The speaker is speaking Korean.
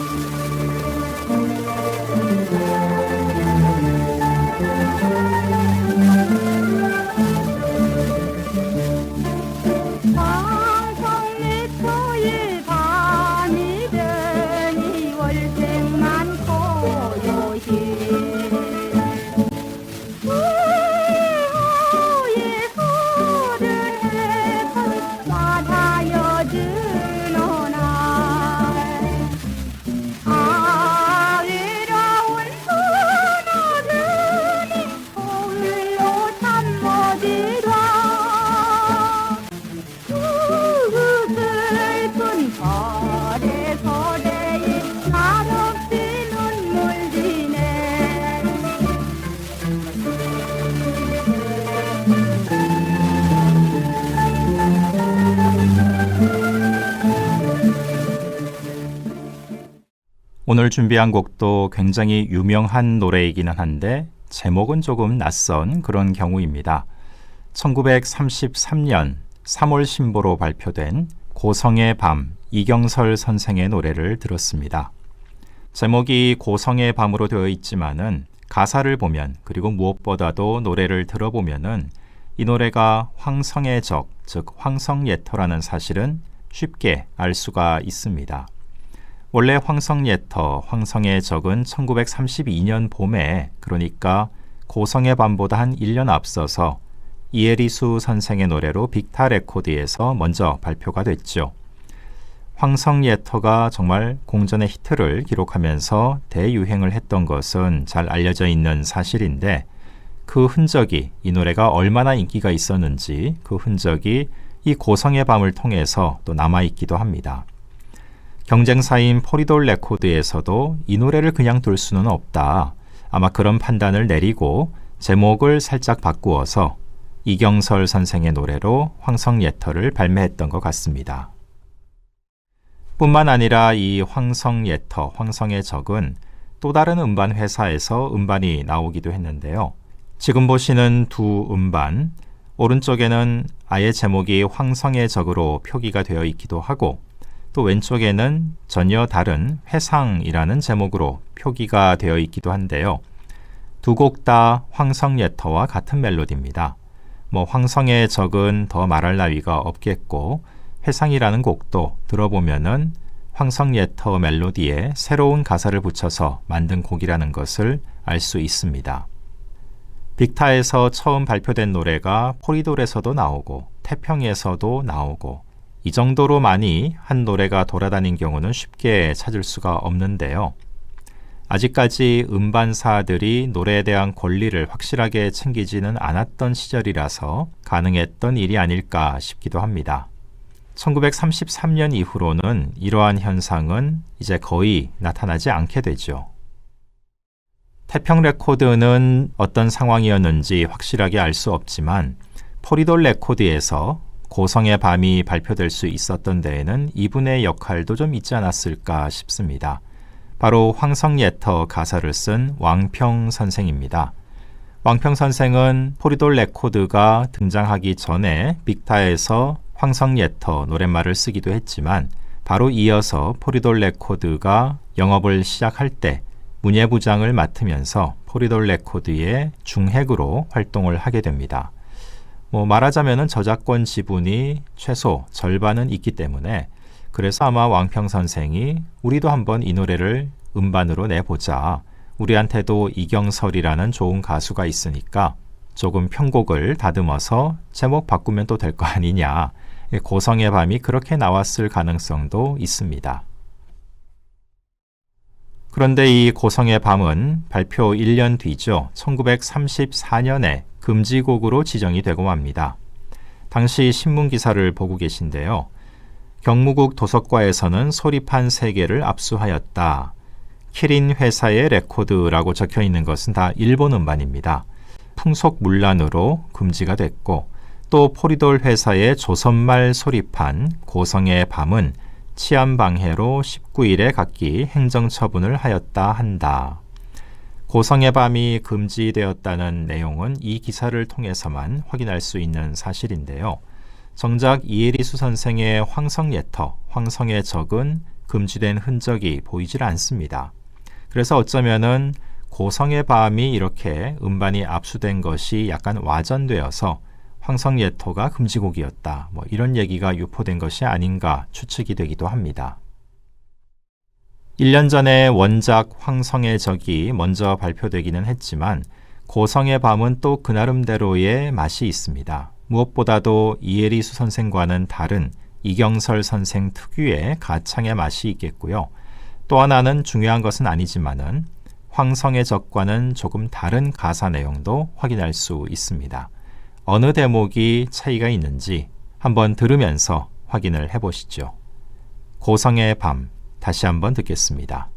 황 오늘 준비한 곡도 굉장히 유명한 노래이기는 한데 제목은 조금 낯선 그런 경우입니다. 1933년 3월 신보로 발표된 고성의 밤 이경설 선생의 노래를 들었습니다. 제목이 고성의 밤으로 되어 있지만은 가사를 보면 그리고 무엇보다도 노래를 들어보면은 이 노래가 황성의 적, 즉 황성예터라는 사실은 쉽게 알 수가 있습니다. 원래 황성예터, 황성의 적은 1932년 봄에 그러니까 고성의 밤보다 한 1년 앞서서 이에리수 선생의 노래로 빅타 레코드에서 먼저 발표가 됐죠. 황성예터가 정말 공전의 히트를 기록하면서 대유행을 했던 것은 잘 알려져 있는 사실인데 그 흔적이 이 노래가 얼마나 인기가 있었는지 그 흔적이 이 고성의 밤을 통해서 또 남아있기도 합니다. 경쟁사인 포리돌 레코드에서도 이 노래를 그냥 둘 수는 없다. 아마 그런 판단을 내리고 제목을 살짝 바꾸어서 이경설 선생의 노래로 황성예터를 발매했던 것 같습니다. 뿐만 아니라 이 황성예터, 황성의 적은 또 다른 음반 회사에서 음반이 나오기도 했는데요. 지금 보시는 두 음반, 오른쪽에는 아예 제목이 황성의 적으로 표기가 되어 있기도 하고 또 왼쪽에는 전혀 다른 회상이라는 제목으로 표기가 되어 있기도 한데요. 두 곡 다 황성 예터와 같은 멜로디입니다. 뭐 황성의 적은 더 말할 나위가 없겠고 회상이라는 곡도 들어보면은 황성 예터 멜로디에 새로운 가사를 붙여서 만든 곡이라는 것을 알 수 있습니다. 빅타에서 처음 발표된 노래가 포리돌에서도 나오고 태평에서도 나오고 이 정도로 많이 한 노래가 돌아다닌 경우는 쉽게 찾을 수가 없는데요. 아직까지 음반사들이 노래에 대한 권리를 확실하게 챙기지는 않았던 시절이라서 가능했던 일이 아닐까 싶기도 합니다. 1933년 이후로는 이러한 현상은 이제 거의 나타나지 않게 되죠. 태평 레코드는 어떤 상황이었는지 확실하게 알 수 없지만 포리돌 레코드에서 고성의 밤이 발표될 수 있었던 데에는 이분의 역할도 좀 있지 않았을까 싶습니다. 바로 황성예터 가사를 쓴 왕평 선생입니다. 왕평 선생은 포리돌 레코드가 등장하기 전에 빅타에서 황성예터 노랫말을 쓰기도 했지만 바로 이어서 포리돌 레코드가 영업을 시작할 때 문예부장을 맡으면서 포리돌 레코드의 중핵으로 활동을 하게 됩니다. 뭐 말하자면은 저작권 지분이 최소 절반은 있기 때문에 그래서 아마 왕평 선생이 우리도 한번 이 노래를 음반으로 내보자. 우리한테도 이경설이라는 좋은 가수가 있으니까 조금 편곡을 다듬어서 제목 바꾸면 또 될 거 아니냐. 고성의 밤이 그렇게 나왔을 가능성도 있습니다. 그런데 이 고성의 밤은 발표 1년 뒤죠. 1934년에 금지곡으로 지정이 되고 맙니다. 당시 신문 기사를 보고 계신데요. 경무국 도서과에서는 소리판 3개를 압수하였다. 키린 회사의 레코드라고 적혀 있는 것은 다 일본 음반입니다. 풍속 문란으로 금지가 됐고 또 포리돌 회사의 조선말 소리판 고성의 밤은 치안 방해로 19일에 각기 행정 처분을 하였다 한다. 고성의 밤이 금지되었다는 내용은 이 기사를 통해서만 확인할 수 있는 사실인데요. 정작 이에리수 선생의 황성 예터, 황성의 적은 금지된 흔적이 보이질 않습니다. 그래서 어쩌면은 고성의 밤이 이렇게 음반이 압수된 것이 약간 와전되어서 황성예토가 금지곡이었다. 뭐 이런 얘기가 유포된 것이 아닌가 추측이 되기도 합니다. 1년 전에 원작 황성의 적이 먼저 발표되기는 했지만 고성의 밤은 또 그 나름대로의 맛이 있습니다. 무엇보다도 이혜리수 선생과는 다른 이경설 선생 특유의 가창의 맛이 있겠고요. 또 하나는 중요한 것은 아니지만은 황성의 적과는 조금 다른 가사 내용도 확인할 수 있습니다. 어느 대목이 차이가 있는지 한번 들으면서 확인을 해보시죠. 고성의 밤 다시 한번 듣겠습니다.